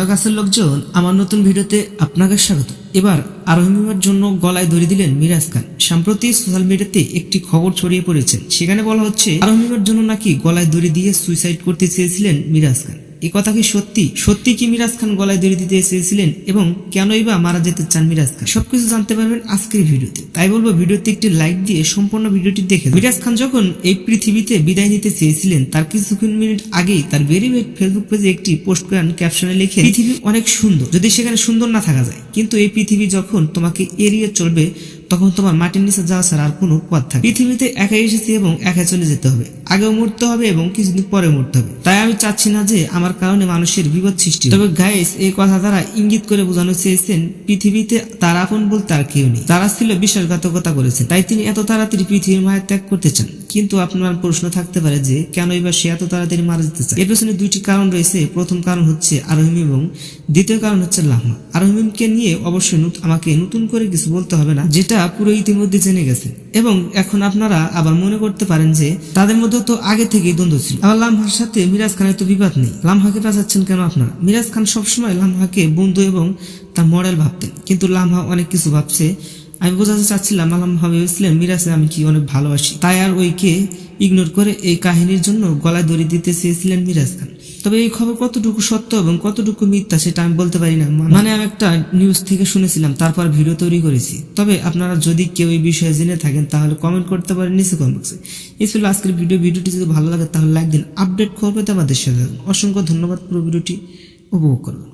Hello কাছের লোকজন, আমার নতুন ভিডিওতে আপনাকে স্বাগত। এবার আরোহীমার জন্য গলায় দড়ি দিলেন মিরাজ খান। সম্প্রতি সোশ্যাল মিডিয়াতে একটি খবর ছড়িয়ে পড়েছে। সেখানে বলা হচ্ছে আরোহীমার জন্য নাকি গলায় দড়ি দিয়ে সুইসাইড করতে চেয়েছিলেন মিরাজ খান। এ কথা কি সত্যি? সত্যি কি মিরাজ খান গলায় দড়ি দিতে চেয়েছিলেন এবং কেনই বা মারা যেতে চান মিরাজ খান? সবকিছু জানতে পারবেন আজকের ভিডিওতে। তাই বলব, ভিডিওতে একটি লাইক দিয়ে সম্পূর্ণ ভিডিওটি দেখে মিরাজ খান যখন এই পৃথিবীতে বিদায় নিতে চেয়েছিলেন, তার কিছুক্ষণ মিনিট আগেই তার ভেরিফাইড ফেসবুক পেজে একটি পোস্ট করেন ক্যাপশনে লিখে পৃথিবী অনেক সুন্দর। যদি সেখানে সুন্দর না থাকা যায়, কিন্তু এই পৃথিবী যখন তোমাকে এড়িয়ে চলবে, তখন তোমার মাটির নিচে যাওয়া ছাড়া আর কোনো পথ থাকে পৃথিবীতে একাই এসেছি এবং একা চলে যেতে হবে। আগেও মরতে হবে এবং কিছুদিন পরে মরতে হবে। তাই আমি চাচ্ছি না যে আমার কারণে মানুষের বিপদ সৃষ্টি তবে গায়েস এই কথা তারা ইঙ্গিত করে বোঝানো চেয়েছেন, পৃথিবীতে তার আপন বলতে আর কেউ নেই। তারা ছিল বিশ্বাসঘাতকতা করেছে, তাই তিনি এত তাড়াতাড়ি পৃথিবীর মায়ের ত্যাগ করতে চান। কিন্তু আপনার প্রশ্ন থাকতে পারে যে, কেন এবার সে এত তাড়াতাড়ি মারা যেতে চায়? এর পেছনে দুইটি কারণ রয়েছে। প্রথম কারণ হচ্ছে আরোহিম এবং দ্বিতীয় কারণ হচ্ছে লাহমা। আরোহিমকে নিয়ে অবশ্যই আমাকে নতুন করে কিছু বলতে হবে না, যেটা পুরো ইতিমধ্যে জেনে গেছে। এবং এখন আপনারা আবার মনে করতে পারেন যে, তাদের মধ্যে তো আগে থেকেই দ্বন্দ্ব ছিল। আবার লামহার সাথে মিরাজ খানের তো বিবাদ নেই। লামহাকে বাঁচাচ্ছেন কেন আপনারা? মিরাজ খান সবসময় লামহাকে বন্ধু এবং তার মডেল ভাবতেন। কিন্তু লামহা অনেক কিছু ভাবছে আমি বোঝাতে চাচ্ছিলাম, আলাম ভেবেছিলেন মিরাজে আমি কি অনেক ভালোবাসি? তাই আর ওইকে ইগনোর করে এই কাহিনীর জন্য গলায় দড়ি দিতে চেয়েছিলেন মিরাজ খান তবে এই খবর কতটুকু সত্য এবং কতটুকু মিথ্যা সেটা আমি বলতে পারি না। মানে আমি একটা নিউজ থেকে শুনেছিলাম, তারপর ভিডিও তৈরি করেছি। তবে আপনারা যদি কেউ এই বিষয়ে জেনে থাকেন, তাহলে কমেন্ট করতে পারেন নিচে কমেন্ট বক্সে এই ছিল আজকের ভিডিও। ভিডিওটি যদি ভালো লাগে, তাহলে লাইক দিন আপডেট খবর পেতে আমাদের সাথে অসংখ্য ধন্যবাদ, পুরো ভিডিওটি উপভোগ করুন।